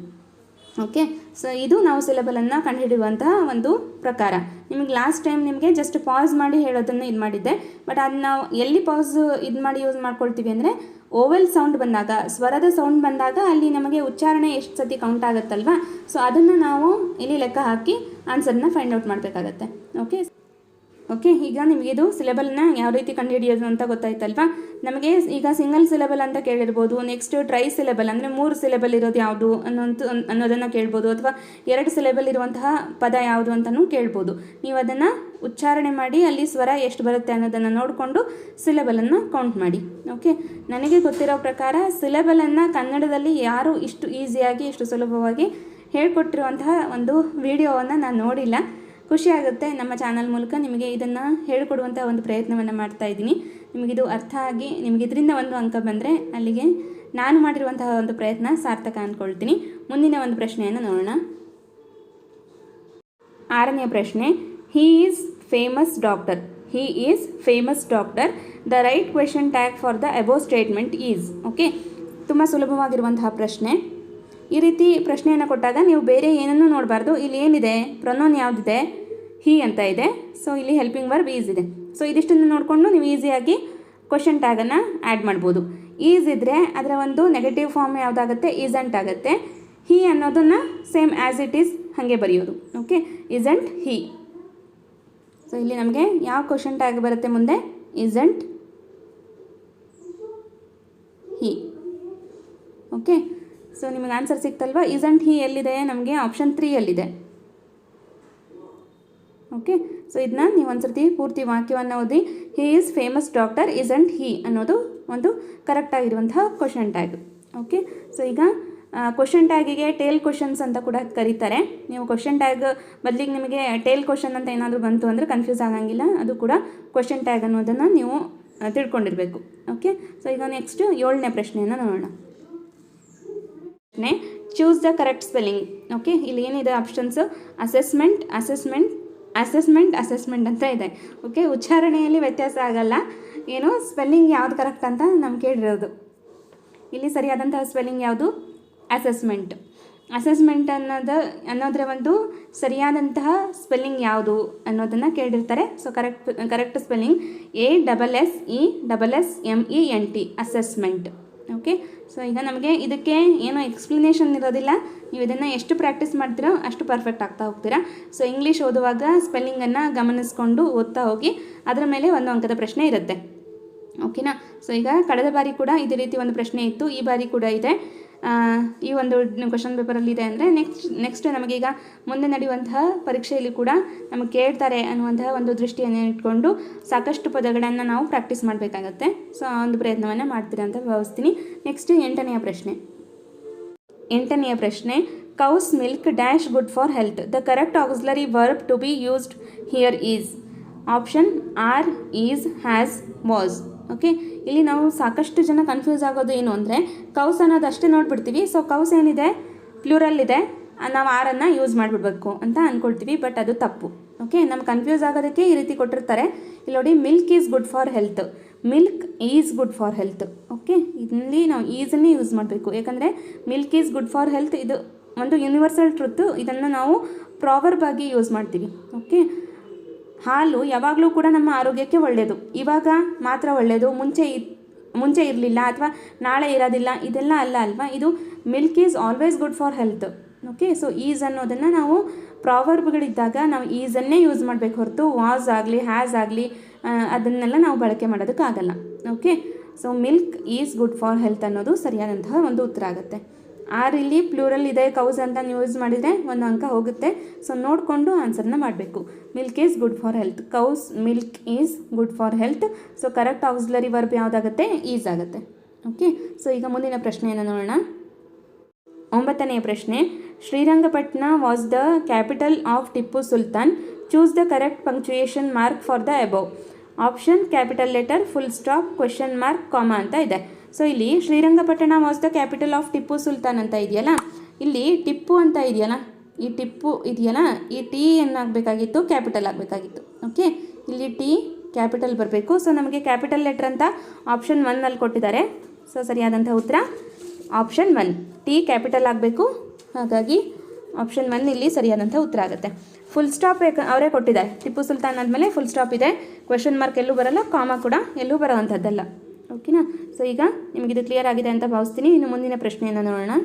ಓಕೆ ಸೊ ಇದು ನಾವು ಸಿಲೆಬಲನ್ನು ಕಂಡುಹಿಡಿಯುವಂತಹ ಒಂದು ಪ್ರಕಾರ. ನಿಮಗೆ ಲಾಸ್ಟ್ ಟೈಮ್ ನಿಮಗೆ ಜಸ್ಟ್ ಪಾಸ್ ಮಾಡಿ ಹೇಳೋದನ್ನು ಇದು ಮಾಡಿದ್ದೆ. ಬಟ್ ಅದನ್ನ ನಾವು ಎಲ್ಲಿ ಪಾಸ್ ಇದು ಮಾಡಿ ಯೂಸ್ ಮಾಡ್ಕೊಳ್ತೀವಿ ಅಂದರೆ, ಓವೆಲ್ ಸೌಂಡ್ ಬಂದಾಗ, ಸ್ವರದ ಸೌಂಡ್ ಬಂದಾಗ ಅಲ್ಲಿ ನಮಗೆ ಉಚ್ಚಾರಣೆ ಎಷ್ಟು ಸತಿ ಕೌಂಟ್ ಆಗುತ್ತಲ್ವ? ಸೊ ಅದನ್ನು ನಾವು ಇಲ್ಲಿ ಲೆಕ್ಕ ಹಾಕಿ ಆನ್ಸರ್ನ ಫೈಂಡ್ ಔಟ್ ಮಾಡಬೇಕಾಗತ್ತೆ. ಓಕೆ ಓಕೆ ಈಗ ನಿಮಗೆ ಇದು ಸಿಲೆಬಲ್ನ ಯಾವ ರೀತಿ ಕಂಡುಹಿಡಿಯೋದು ಅಂತ ಗೊತ್ತಾಯ್ತಲ್ವಾ? ನಮಗೆ ಈಗ ಸಿಂಗಲ್ ಸಿಲೆಬಲ್ ಅಂತ ಕೇಳಿರ್ಬೋದು ನೆಕ್ಸ್ಟ್ ಟ್ರೈ ಸಿಲೆಬಲ್ ಅಂದರೆ ಮೂರು ಸಿಲೆಬಲ್ ಇರೋದು ಯಾವುದು ಅನ್ನೋಂಥ ಅನ್ನೋದನ್ನು ಕೇಳ್ಬೋದು, ಅಥವಾ ಎರಡು ಸಿಲೆಬಲ್ ಇರುವಂತಹ ಪದ ಯಾವುದು ಅಂತಲೂ ಕೇಳ್ಬೋದು. ನೀವು ಅದನ್ನು ಉಚ್ಚಾರಣೆ ಮಾಡಿ, ಅಲ್ಲಿ ಸ್ವರ ಎಷ್ಟು ಬರುತ್ತೆ ಅನ್ನೋದನ್ನು ನೋಡಿಕೊಂಡು ಸಿಲೆಬಲನ್ನು ಕೌಂಟ್ ಮಾಡಿ. ಓಕೆ ನನಗೆ ಗೊತ್ತಿರೋ ಪ್ರಕಾರ ಸಿಲೆಬಲನ್ನು ಕನ್ನಡದಲ್ಲಿ ಯಾರು ಇಷ್ಟು ಈಸಿಯಾಗಿ ಇಷ್ಟು ಸುಲಭವಾಗಿ ಹೇಳ್ಕೊಟ್ಟಿರುವಂತಹ ಒಂದು ವಿಡಿಯೋವನ್ನು ನಾನು ನೋಡಿಲ್ಲ. ಖುಷಿ ಆಗುತ್ತೆ ನಮ್ಮ ಚಾನಲ್ ಮೂಲಕ ನಿಮಗೆ ಇದನ್ನು ಹೇಳಿಕೊಡುವಂಥ ಒಂದು ಪ್ರಯತ್ನವನ್ನು ಮಾಡ್ತಾ ಇದ್ದೀನಿ. ನಿಮಗಿದು ಅರ್ಥ ಆಗಿ ನಿಮಗೆ ಇದರಿಂದ ಒಂದು ಅಂಕ ಬಂದರೆ ಅಲ್ಲಿಗೆ ನಾನು ಮಾಡಿರುವಂತಹ ಒಂದು ಪ್ರಯತ್ನ ಸಾರ್ಥಕ ಅಂದ್ಕೊಳ್ತೀನಿ ಮುಂದಿನ ಒಂದು ಪ್ರಶ್ನೆಯನ್ನು ನೋಡೋಣ. ಆರನೇ ಪ್ರಶ್ನೆ he is famous doctor he is famous doctor the right question tag for the above statement is okay ತುಂಬ ಸುಲಭವಾಗಿರುವಂತಹ ಪ್ರಶ್ನೆ. ಈ ರೀತಿ ಪ್ರಶ್ನೆಯನ್ನು ಕೊಟ್ಟಾಗ ನೀವು ಬೇರೆ ಏನನ್ನೂ ನೋಡಬಾರ್ದು. ಇಲ್ಲಿ ಏನಿದೆ? ಪ್ರೊನೌನ್ ಯಾವುದಿದೆ? ಹಿ ಅಂತ ಇದೆ. ಸೊ ಇಲ್ಲಿ ಹೆಲ್ಪಿಂಗ್ ವರ್ಬ್ ಈಸ್ ಇದೆ. ಸೊ ಇದಿಷ್ಟನ್ನು ನೋಡಿಕೊಂಡು ನೀವು ಈಸಿಯಾಗಿ ಕ್ವಶನ್ ಟ್ಯಾಗನ್ನು ಆ್ಯಡ್ ಮಾಡ್ಬೋದು. ಈಸ್ ಇದ್ದರೆ ಅದರ ಒಂದು ನೆಗೆಟಿವ್ ಫಾರ್ಮ್ ಯಾವುದಾಗುತ್ತೆ? ಈಸಂಟ್ ಆಗುತ್ತೆ. ಹೀ ಅನ್ನೋದನ್ನು ಸೇಮ್ ಆ್ಯಸ್ ಇಟ್ ಈಸ್ ಹಾಗೆ ಬರೆಯೋದು. ಓಕೆ ಇಸಂಟ್ ಹಿ ಸೊ ಇಲ್ಲಿ ನಮಗೆ ಯಾವ ಕ್ವಶನ್ ಟ್ಯಾಗ್ ಬರುತ್ತೆ ಮುಂದೆ? ಇಸಂಟ್ ಹಿ ಓಕೆ ಸೊ ನಿಮಗೆ ಆನ್ಸರ್ ಸಿಕ್ತಲ್ವಾ? ಇಸಂಟ್ ಹಿ ಎಲ್ಲಿದೆ? ನಮಗೆ ಆಪ್ಷನ್ ತ್ರೀಯಲ್ಲಿದೆ ಓಕೆ ಸೊ ಇದನ್ನ ನೀವು ಒಂದ್ಸರ್ತಿ ಪೂರ್ತಿ ವಾಕ್ಯವನ್ನು ಓದಿ. He is famous doctor isn't he ಅನ್ನೋದು ಒಂದು ಕರೆಕ್ಟ್ ಆಗಿರುವಂತಹ ಕ್ವಶನ್ ಟ್ಯಾಗ್ ಓಕೆ ಸೊ ಈಗ ಕ್ವಶನ್ ಟ್ಯಾಗಿಗೆ ಟೇಲ್ ಕ್ವಶನ್ಸ್ ಅಂತ ಕೂಡ ಕರೀತಾರೆ. ನೀವು ಕ್ವಶನ್ ಟ್ಯಾಗ್ ಬದಲಿಗೆ ನಿಮಗೆ ಟೇಲ್ ಕ್ವಶನ್ ಅಂತ ಏನಾದರೂ ಬಂತು ಅಂದರೆ ಕನ್ಫ್ಯೂಸ್ ಆಗಂಗಿಲ್ಲ. ಅದು ಕೂಡ ಕ್ವಶನ್ ಟ್ಯಾಗ್ ಅನ್ನೋದನ್ನು ನೀವು ತಿಳ್ಕೊಂಡಿರಬೇಕು. ಓಕೆ ಸೊ ಈಗ ನೆಕ್ಸ್ಟ್ ಏಳನೇ ಪ್ರಶ್ನೆಯನ್ನು ನೋಡೋಣ. Choose the correct spelling okay ಇಲ್ಲಿ ಏನಿದೆ options assessment assessment assessment assessment ಅಂತ ಇದೆ. ಓಕೆ ಉಚ್ಚಾರಣೆಯಲ್ಲಿ ವ್ಯತ್ಯಾಸ ಆಗಲ್ಲ. ಏನು? ಸ್ಪೆಲ್ಲಿಂಗ್ ಯಾವುದು ಕರೆಕ್ಟ್ ಅಂತ ನಮ್ಗೆ ಕೇಳಿರೋದು. ಇಲ್ಲಿ ಸರಿಯಾದಂತಹ ಸ್ಪೆಲ್ಲಿಂಗ್ ಯಾವುದು? ಅಸೆಸ್ಮೆಂಟ್ ಅಸೆಸ್ಮೆಂಟ್ ಅನ್ನೋದು, ಅನ್ನೋದರ ಒಂದು ಸರಿಯಾದಂತಹ ಸ್ಪೆಲ್ಲಿಂಗ್ ಯಾವುದು ಅನ್ನೋದನ್ನು ಕೇಳಿರ್ತಾರೆ. So correct correct spelling A double S E double S M E N T assessment okay so ಈಗ ನಮಗೆ ಇದಕ್ಕೆ ಏನೋ ಎಕ್ಸ್ಪ್ಲನೇಷನ್ ಇರೋದಿಲ್ಲ. ನೀವು ಇದನ್ನು ಎಷ್ಟು ಪ್ರಾಕ್ಟೀಸ್ ಮಾಡ್ತೀರೋ ಅಷ್ಟು ಪರ್ಫೆಕ್ಟ್ ಆಗ್ತಾ ಹೋಗ್ತೀರಾ. ಸೊ ಇಂಗ್ಲೀಷ್ ಓದುವಾಗ ಸ್ಪೆಲ್ಲಿಂಗನ್ನು ಗಮನಿಸ್ಕೊಂಡು ಓದ್ತಾ ಹೋಗಿ, ಅದರ ಮೇಲೆ ಒಂದು ಅಂಕದ ಪ್ರಶ್ನೆ ಇರುತ್ತೆ. ಓಕೆನಾ ಸೊ ಈಗ ಕಳೆದ ಬಾರಿ ಕೂಡ ಇದೇ ರೀತಿ ಒಂದು ಪ್ರಶ್ನೆ ಇತ್ತು, ಈ ಬಾರಿ ಕೂಡ ಇದೆ. ಈ ಒಂದು ಕ್ವಶನ್ ಪೇಪರಲ್ಲಿ ಇದೆ ಅಂದರೆ ನೆಕ್ಸ್ಟ್ ನೆಕ್ಸ್ಟ್ ನಮಗೀಗ ಮುಂದೆ ನಡೆಯುವಂತಹ ಪರೀಕ್ಷೆಯಲ್ಲಿ ಕೂಡ ನಮಗೆ ಕೇಳ್ತಾರೆ ಅನ್ನುವಂತಹ ಒಂದು ದೃಷ್ಟಿಯನ್ನು ಇಟ್ಕೊಂಡು ಸಾಕಷ್ಟು ಪದಗಳನ್ನು ನಾವು ಪ್ರಾಕ್ಟೀಸ್ ಮಾಡಬೇಕಾಗತ್ತೆ. ಸೊ ಆ ಒಂದು ಪ್ರಯತ್ನವನ್ನು ಮಾಡ್ತೀರಾ ಅಂತ ಭಾವಿಸ್ತೀನಿ. ನೆಕ್ಸ್ಟ್ ಎಂಟನೆಯ ಪ್ರಶ್ನೆ. ಎಂಟನೆಯ ಪ್ರಶ್ನೆ cow's milk dash good for health the correct auxiliary verb to be used here is option are is has was okay ಇಲ್ಲಿ ನಾವು ಸಾಕಷ್ಟು ಜನ ಕನ್ಫ್ಯೂಸ್ ಆಗೋದು ಏನು ಅಂದರೆ, ಕೌಸ್ ಅನ್ನೋದು ಅಷ್ಟೇ ನೋಡ್ಬಿಡ್ತೀವಿ. ಸೊ ಕೌಸ್ ಏನಿದೆ? ಪ್ಲೂರಲ್ ಇದೆ. ನಾವು ಆರನ್ನು ಯೂಸ್ ಮಾಡಿಬಿಡ್ಬೇಕು ಅಂತ ಅಂದ್ಕೊಳ್ತೀವಿ ಬಟ್ ಅದು ತಪ್ಪು. ಓಕೆ ನಮ್ಗೆ ಕನ್ಫ್ಯೂಸ್ ಆಗೋದಕ್ಕೆ ಈ ರೀತಿ ಕೊಟ್ಟಿರ್ತಾರೆ. ಇಲ್ಲಿ ನೋಡಿ milk is good for health milk is good for health okay ಇಲ್ಲಿ ನಾವು ಈಸನ್ನೇ ಯೂಸ್ ಮಾಡಬೇಕು. ಯಾಕಂದರೆ milk is good for health ಇದು ಒಂದು ಯೂನಿವರ್ಸಲ್ ಟ್ರುತ್ತು ಇದನ್ನು ನಾವು ಪ್ರಾವರ್ಬಾಗಿ ಯೂಸ್ ಮಾಡ್ತೀವಿ. ಓಕೆ ಹಾಲು ಯಾವಾಗಲೂ ಕೂಡ ನಮ್ಮ ಆರೋಗ್ಯಕ್ಕೆ ಒಳ್ಳೆಯದು. ಇವಾಗ ಮಾತ್ರ ಒಳ್ಳೆಯದು, ಮುಂಚೆ ಮುಂಚೆ ಇರಲಿಲ್ಲ ಅಥವಾ ನಾಳೆ ಇರೋದಿಲ್ಲ, ಇದೆಲ್ಲ ಅಲ್ಲ ಅಲ್ವಾ? ಇದು milk is always good for health. Okay, so is ಅನ್ನೋದನ್ನು ನಾವು ಪ್ರಾವರ್ಬ್ಗಳಿದ್ದಾಗ ನಾವು ಈಸನ್ನೇ ಯೂಸ್ ಮಾಡಬೇಕು ಹೊರತು, ವಾಸ್ ಆಗಲಿ, ಹ್ಯಾಸ್ ಆಗಲಿ ಅದನ್ನೆಲ್ಲ ನಾವು ಬಳಕೆ ಮಾಡೋದಕ್ಕಾಗಲ್ಲ. Okay, so milk is good for health ಅನ್ನೋದು ಸರಿಯಾದಂತಹ ಒಂದು ಉತ್ತರ ಆಗುತ್ತೆ. ಆರ್ ಇಲ್ಲಿ ಪ್ಲೂರಲ್ ಇದೆ ಕೌಸ್ ಅಂತ ನೀವು ಯೂಸ್ ಮಾಡಿದರೆ ಒಂದು ಅಂಕ ಹೋಗುತ್ತೆ. ಸೊ ನೋಡಿಕೊಂಡು ಆನ್ಸರ್ನ ಮಾಡಬೇಕು. Milk is good for health cow's milk is good for health so correct auxiliary verb ಯಾವುದಾಗುತ್ತೆ? Is ಆಗುತ್ತೆ. ಓಕೆ ಸೊ ಈಗ ಮುಂದಿನ ಪ್ರಶ್ನೆಯನ್ನು ನೋಡೋಣ. ಒಂಬತ್ತನೆಯ ಪ್ರಶ್ನೆ. Srirangapatna was the capital of Tipu Sultan choose the correct punctuation mark for the above option capital letter full stop question mark comma ಅಂತ ಇದೆ. So ಇಲ್ಲಿ Srirangapatna was the capital of Tipu Sultan ಅಂತ ಇದೆಯಲ್ಲ? ಇಲ್ಲಿ ಟಿಪ್ಪು ಅಂತ ಇದೆಯಲ್ಲ? ಈ ಟಿಪ್ಪು ಇದೆಯಲ್ಲ? ಈ ಟಿ ಏನಾಗಬೇಕಾಗಿತ್ತು? ಕ್ಯಾಪಿಟಲ್ ಆಗಬೇಕಾಗಿತ್ತು. ಓಕೆ ಇಲ್ಲಿ ಟಿ, ಕ್ಯಾಪಿಟಲ್ ಬರಬೇಕು. ಸೊ ನಮಗೆ ಕ್ಯಾಪಿಟಲ್ ಲೆಟ್ರ್ ಅಂತ ಆಪ್ಷನ್ ಒನ್ನಲ್ಲಿ ಕೊಟ್ಟಿದ್ದಾರೆ. ಸೊ ಸರಿಯಾದಂಥ ಉತ್ತರ? ಆಪ್ಷನ್ ಒನ್ ಟಿ ಕ್ಯಾಪಿಟಲ್ ಆಗಬೇಕು. ಹಾಗಾಗಿ ಆಪ್ಷನ್ ಒನ್ ಇಲ್ಲಿ ಸರಿಯಾದಂಥ ಉತ್ತರ ಆಗುತ್ತೆ. ಫುಲ್ ಸ್ಟಾಪ್ ಅವರೇ ಕೊಟ್ಟಿದ್ದಾರೆ. ಟಿಪ್ಪು ಸುಲ್ತಾನ್ ಆದಮೇಲೆ ಫುಲ್ ಸ್ಟಾಪ್ ಇದೆ. ಕ್ವೆಶನ್ ಮಾರ್ಕ್ ಎಲ್ಲೂ ಬರಲ್ಲ ಕಾಮ ಕೂಡ ಎಲ್ಲೂ ಬರೋವಂಥದ್ದಲ್ಲ. ಓಕೆನಾ ಸೊ ಈಗ ನಿಮಗಿದು ಕ್ಲಿಯರ್ ಆಗಿದೆ ಅಂತ ಭಾವಿಸ್ತೀನಿ. ಇನ್ನು ಮುಂದಿನ ಪ್ರಶ್ನೆಯನ್ನು ನೋಡೋಣ.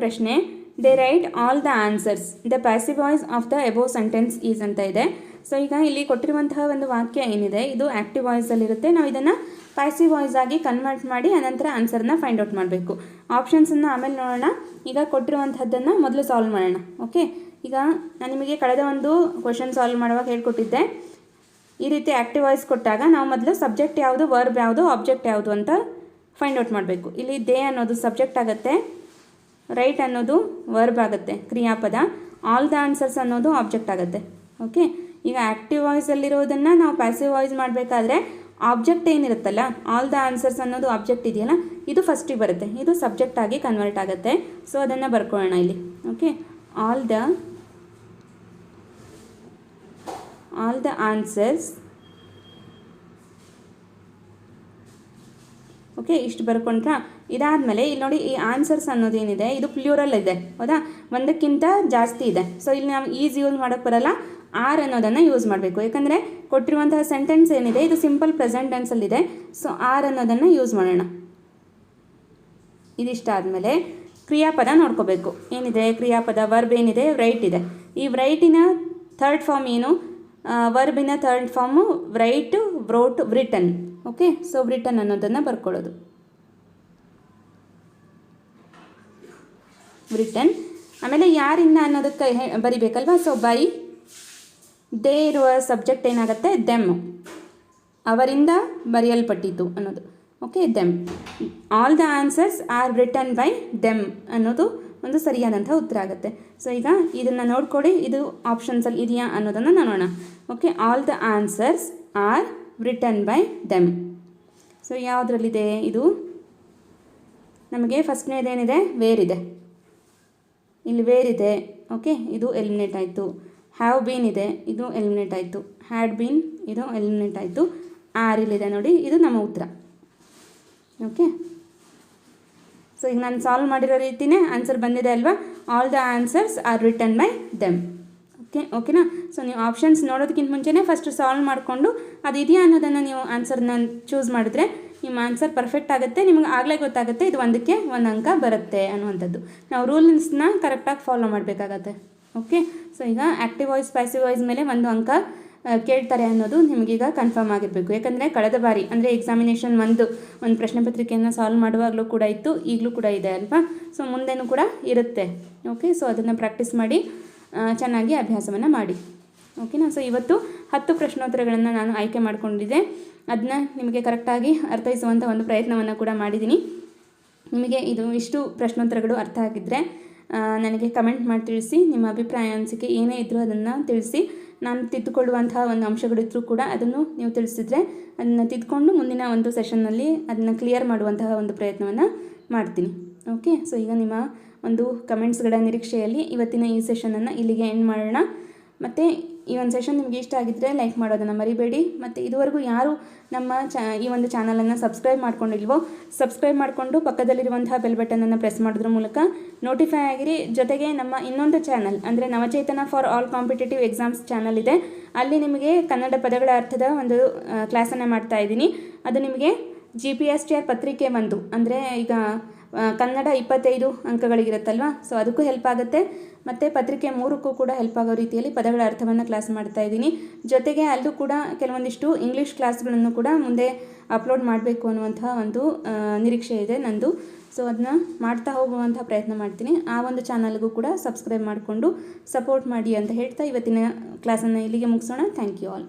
ಪ್ರಶ್ನೆ they write all the answers the passive voice of the above sentence is ಅಂತ ಇದೆ. ಸೊ ಈಗ ಇಲ್ಲಿ ಕೊಟ್ಟಿರುವಂತಹ ಒಂದು ವಾಕ್ಯ ಏನಿದೆ? ಇದು ಆ್ಯಕ್ಟಿವ್ ವಾಯ್ಸಲ್ಲಿರುತ್ತೆ ನಾವು ಇದನ್ನು ಪ್ಯಾಸಿವ್ ವಾಯ್ಸ್ ಆಗಿ ಕನ್ವರ್ಟ್ ಮಾಡಿ ಅನಂತರ ಆನ್ಸರ್ನ ಫೈಂಡ್ ಔಟ್ ಮಾಡಬೇಕು. ಆಪ್ಷನ್ಸನ್ನು ಆಮೇಲೆ ನೋಡೋಣ. ಈಗ ಕೊಟ್ಟಿರುವಂಥದ್ದನ್ನು ಮೊದಲು ಸಾಲ್ವ್ ಮಾಡೋಣ. ಓಕೆ ಈಗ ನಾನು ನಿಮಗೆ ಕಳೆದ ಒಂದು ಕ್ವಶನ್ ಸಾಲ್ವ್ ಮಾಡುವಾಗ ಹೇಳ್ಕೊಟ್ಟಿದ್ದೆ. ಈ ರೀತಿ ಆ್ಯಕ್ಟಿವ್ ಕೊಟ್ಟಾಗ ನಾವು ಮೊದಲು ಸಬ್ಜೆಕ್ಟ್ ಯಾವುದು ವರ್ಬ್ ಯಾವುದು ಆಬ್ಜೆಕ್ಟ್ ಯಾವುದು ಅಂತ ಫೈಂಡ್ ಔಟ್ ಮಾಡಬೇಕು. ಇಲ್ಲಿ ದೇ ಅನ್ನೋದು ಸಬ್ಜೆಕ್ಟ್ ಆಗುತ್ತೆ ರೈಟ್ ಅನ್ನೋದು ವರ್ಬ್ ಆಗುತ್ತೆ, ಕ್ರಿಯಾಪದ. ಆಲ್ ದ ಆನ್ಸರ್ಸ್ ಅನ್ನೋದು ಆಬ್ಜೆಕ್ಟ್ ಆಗುತ್ತೆ. ಓಕೆ ಈಗ ಆ್ಯಕ್ಟಿವ್ ವಾಯ್ಸಲ್ಲಿರೋದನ್ನು ನಾವು ಪ್ಯಾಸಿವ್ ವಾಯ್ಸ್ ಮಾಡಬೇಕಾದ್ರೆ ಆಬ್ಜೆಕ್ಟ್ ಏನಿರುತ್ತಲ್ಲ ಆಲ್ ದ ಆನ್ಸರ್ಸ್ ಅನ್ನೋದು ಆಬ್ಜೆಕ್ಟ್ ಇದೆಯಲ್ಲ, ಇದು ಫಸ್ಟಿಗೆ ಬರುತ್ತೆ. ಇದು ಸಬ್ಜೆಕ್ಟ್ ಆಗಿ ಕನ್ವರ್ಟ್ ಆಗುತ್ತೆ. ಸೊ ಅದನ್ನು ಬರ್ಕೊಳ್ಳೋಣ ಇಲ್ಲಿ. Okay all the all the answers okay ಇಷ್ಟು ಬರ್ಕೊಂಡ್ರಾ? ಇದಾದಮೇಲೆ ಇಲ್ಲಿ ನೋಡಿ ಈ ಆನ್ಸರ್ಸ್ ಅನ್ನೋದೇನಿದೆ ಇದು ಪ್ಲ್ಯೂರಲ್ ಇದೆ. ಹೌದಾ? ಒಂದಕ್ಕಿಂತ ಜಾಸ್ತಿ ಇದೆ. ಸೊ ಇಲ್ಲಿ ನಾವು ಈಸ್ ಯೂಸ್ ಮಾಡೋಕ್ಕೆ ಬರಲ್ಲ. ಆರ್ ಅನ್ನೋದನ್ನು ಯೂಸ್ ಮಾಡಬೇಕು. ಯಾಕಂದರೆ ಕೊಟ್ಟಿರುವಂತಹ ಸೆಂಟೆನ್ಸ್ ಏನಿದೆ? ಇದು ಸಿಂಪಲ್ ಪ್ರೆಸೆಂಟ್ ಟೆನ್ಸಲ್ಲಿದೆ ಸೊ ಆರ್ ಅನ್ನೋದನ್ನು ಯೂಸ್ ಮಾಡೋಣ. ಇದಿಷ್ಟ ಆದಮೇಲೆ ಕ್ರಿಯಾಪದ ನೋಡ್ಕೋಬೇಕು. ಏನಿದೆ? ಕ್ರಿಯಾಪದ ವರ್ಬ್ ಏನಿದೆ? ರೈಟ್ ಇದೆ. ಈ ವ್ರೈಟಿನ ಥರ್ಡ್ ಫಾರ್ಮ್ ಏನು? ವರ್ಬಿನ third form write wrote written okay so written ಅನ್ನೋದನ್ನು ಬರ್ಕೊಳ್ಳೋದು. ಬ್ರಿಟನ್ ಆಮೇಲೆ ಯಾರಿಂದ ಅನ್ನೋದಕ್ಕೆ ಬರಿಬೇಕಲ್ವಾ? ಸೊ ಬೈ ದೇ ಇರುವ ಸಬ್ಜೆಕ್ಟ್ ಏನಾಗುತ್ತೆ? ದೆಮ್ ಅವರಿಂದ ಬರೆಯಲ್ಪಟ್ಟಿತು ಅನ್ನೋದು. Okay them all the answers are written by them ಅನ್ನೋದು ಒಂದು ಸರಿಯಾದಂಥ ಉತ್ತರ ಆಗುತ್ತೆ. ಸೊ ಈಗ ಇದನ್ನು ನೋಡ್ಕೊಡಿ. ಇದು ಆಪ್ಷನ್ಸಲ್ಲಿ ಇದೆಯಾ ಅನ್ನೋದನ್ನು ನೋಡೋಣ. Okay all the answers are return by them so ಯಾವುದ್ರಲ್ಲಿದೆ ಇದು? ನಮಗೆ ಫಸ್ಟ್ನೇದೇನಿದೆ ವೇರ್ ಇದೆ ಇಲ್ಲಿ ವೇರ್ ಇದೆ ಓಕೆ ಇದು ಎಲಿಮಿನೇಟ್ ಆಯಿತು. ಹ್ಯಾವ್ ಬೀನ್ ಇದೆ. ಇದು ಎಲಿಮಿನೇಟ್ ಆಯಿತು. ಹ್ಯಾಡ್ ಬೀನ್ ಇದು ಎಲಿಮಿನೇಟ್ ಆಯಿತು. ಆರ್ ಇಲ್ಲಿದೆ ನೋಡಿ. ಇದು ನಮ್ಮ ಉತ್ತರ. ಓಕೆ ಸೊ ಈಗ ನಾನು ಸಾಲ್ವ್ ಮಾಡಿರೋ ರೀತಿಯೇ ಆನ್ಸರ್ ಬಂದಿದೆ ಅಲ್ವಾ? All the answers are return by them okay ಓಕೆನಾ ಸೊ ನೀವು ಆಪ್ಷನ್ಸ್ ನೋಡೋದಕ್ಕಿಂತ ಮುಂಚೆನೇ ಫಸ್ಟ್ ಸಾಲ್ವ್ ಮಾಡಿಕೊಂಡು ಅದು ಇದೆಯಾ ಅನ್ನೋದನ್ನು ನೀವು ಆನ್ಸರ್ನ ಚೂಸ್ ಮಾಡಿದ್ರೆ ನಿಮ್ಮ ಆನ್ಸರ್ ಪರ್ಫೆಕ್ಟ್ ಆಗುತ್ತೆ, ನಿಮ್ಗೆ ಆಗಲೇ ಗೊತ್ತಾಗುತ್ತೆ ಇದು ಒಂದಕ್ಕೆ ಒಂದು ಅಂಕ ಬರುತ್ತೆ ಅನ್ನುವಂಥದ್ದು. ನಾವು ರೂಲ್ಸ್ನ ಕರೆಕ್ಟಾಗಿ ಫಾಲೋ ಮಾಡಬೇಕಾಗತ್ತೆ. ಓಕೆ ಸೊ ಈಗ ಆ್ಯಕ್ಟಿವ್ ವಾಯ್ಸ್ ಪ್ಯಾಸಿವ್ ವಾಯ್ಸ್ ಮೇಲೆ ಒಂದು ಅಂಕ ಕೇಳ್ತಾರೆ ಅನ್ನೋದು ನಿಮಗೀಗ ಕನ್ಫರ್ಮ್ ಆಗಿರಬೇಕು. ಯಾಕಂದರೆ ಕಳೆದ ಬಾರಿ, ಅಂದರೆ ಎಕ್ಸಾಮಿನೇಷನ್ ಒಂದು ಒಂದು ಪ್ರಶ್ನೆ ಪತ್ರಿಕೆಯನ್ನು ಸಾಲ್ವ್ ಮಾಡುವಾಗಲೂ ಕೂಡ ಇತ್ತು, ಈಗಲೂ ಕೂಡ ಇದೆ ಅಲ್ವಾ? ಸೊ ಮುಂದೆನೂ ಕೂಡ ಇರುತ್ತೆ. ಓಕೆ ಸೊ ಅದನ್ನು ಪ್ರಾಕ್ಟೀಸ್ ಮಾಡಿ ಚೆನ್ನಾಗಿ ಅಭ್ಯಾಸವನ್ನು ಮಾಡಿ. ಓಕೆನಾ ಸೊ ಇವತ್ತು ಹತ್ತು ಪ್ರಶ್ನೋತ್ತರಗಳನ್ನು ನಾನು ಆಯ್ಕೆ ಮಾಡಿಕೊಂಡಿದ್ದೆ. ಅದನ್ನ ನಿಮಗೆ ಕರೆಕ್ಟಾಗಿ ಅರ್ಥೈಸುವಂಥ ಒಂದು ಪ್ರಯತ್ನವನ್ನು ಕೂಡ ಮಾಡಿದ್ದೀನಿ ನಿಮಗೆ ಇದು ಇಷ್ಟು ಪ್ರಶ್ನೋತ್ತರಗಳು ಅರ್ಥ ಆಗಿದ್ದರೆ ನನಗೆ ಕಮೆಂಟ್ ಮಾಡಿ ತಿಳಿಸಿ, ನಿಮ್ಮ ಅಭಿಪ್ರಾಯ ಅನಿಸಿಕೆ ಏನೇ ಇದ್ದರೂ ಅದನ್ನು ತಿಳಿಸಿ ನಾನು ತಿದ್ದುಕೊಳ್ಳುವಂತಹ ಒಂದು ಅಂಶಗಳಿದ್ರೂ ಕೂಡ ಅದನ್ನು ನೀವು ತಿಳಿಸಿದರೆ ಅದನ್ನು ತಿದ್ದುಕೊಂಡು ಮುಂದಿನ ಒಂದು ಸೆಷನ್ನಲ್ಲಿ ಅದನ್ನು ಕ್ಲಿಯರ್ ಮಾಡುವಂತಹ ಒಂದು ಪ್ರಯತ್ನವನ್ನು ಮಾಡ್ತೀನಿ. ಓಕೆ ಸೊ ಈಗ ನಿಮ್ಮ ಒಂದು ಕಮೆಂಟ್ಸ್ಗಳ ನಿರೀಕ್ಷೆಯಲ್ಲಿ ಇವತ್ತಿನ ಈ ಸೆಷನನ್ನು ಇಲ್ಲಿಗೆ ಎಂಡ್ ಮಾಡೋಣ. ಮತ್ತು ಈ ಒಂದು ಸೆಷನ್ ನಿಮಗೆ ಇಷ್ಟ ಆಗಿದ್ದರೆ ಲೈಕ್ ಮಾಡೋದನ್ನು ಮರಿಬೇಡಿ. ಮತ್ತು ಇದುವರೆಗೂ ಯಾರು ನಮ್ಮ ಚಾ ಈ ಒಂದು ಚಾನಲನ್ನು ಸಬ್ಸ್ಕ್ರೈಬ್ ಮಾಡ್ಕೊಂಡಿಲ್ವೋ ಸಬ್ಸ್ಕ್ರೈಬ್ ಮಾಡಿಕೊಂಡು ಪಕ್ಕದಲ್ಲಿರುವಂತಹ ಬೆಲ್ ಬಟನನ್ನು ಪ್ರೆಸ್ ಮಾಡೋದ್ರ ಮೂಲಕ ನೋಟಿಫೈ ಆಗಿರಿ. ಜೊತೆಗೆ ನಮ್ಮ ಇನ್ನೊಂದು ಚಾನಲ್ ಅಂದರೆ Navachetana for all competitive exams channel ಇದೆ. ಅಲ್ಲಿ ನಿಮಗೆ ಕನ್ನಡ ಪದಗಳ ಅರ್ಥದ ಒಂದು ಕ್ಲಾಸನ್ನು ಮಾಡ್ತಾ ಇದ್ದೀನಿ. ಅದು ನಿಮಗೆ G P S T R ಪತ್ರಿಕೆ ಒಂದು. ಅಂದರೆ ಈಗ ಕನ್ನಡ ಇಪ್ಪತ್ತೈದು ಅಂಕಗಳಿಗಿರುತ್ತಲ್ವಾ? ಸೊ ಅದಕ್ಕೂ ಹೆಲ್ಪ್ ಆಗುತ್ತೆ. ಮತ್ತು ಪತ್ರಿಕೆ ಮೂರಕ್ಕೂ ಕೂಡ ಹೆಲ್ಪ್ ಆಗೋ ರೀತಿಯಲ್ಲಿ ಪದಗಳ ಅರ್ಥವನ್ನು ಕ್ಲಾಸ್ ಮಾಡ್ತಾ ಇದ್ದೀನಿ. ಜೊತೆಗೆ ಅಲ್ಲೂ ಕೂಡ ಕೆಲವೊಂದಿಷ್ಟು ಇಂಗ್ಲೀಷ್ ಕ್ಲಾಸ್ಗಳನ್ನು ಕೂಡ ಮುಂದೆ ಅಪ್ಲೋಡ್ ಮಾಡಬೇಕು ಅನ್ನುವಂತಹ ಒಂದು ನಿರೀಕ್ಷೆ ಇದೆ ನಂದು. ಸೊ ಅದನ್ನ ಮಾಡ್ತಾ ಹೋಗುವಂಥ ಪ್ರಯತ್ನ ಮಾಡ್ತೀನಿ. ಆ ಒಂದು ಚಾನಲ್ಗೂ ಕೂಡ ಸಬ್ಸ್ಕ್ರೈಬ್ ಮಾಡಿಕೊಂಡು ಸಪೋರ್ಟ್ ಮಾಡಿ ಅಂತ ಹೇಳ್ತಾ ಇವತ್ತಿನ ಕ್ಲಾಸನ್ನು ಇಲ್ಲಿಗೆ ಮುಗಿಸೋಣ. Thank you all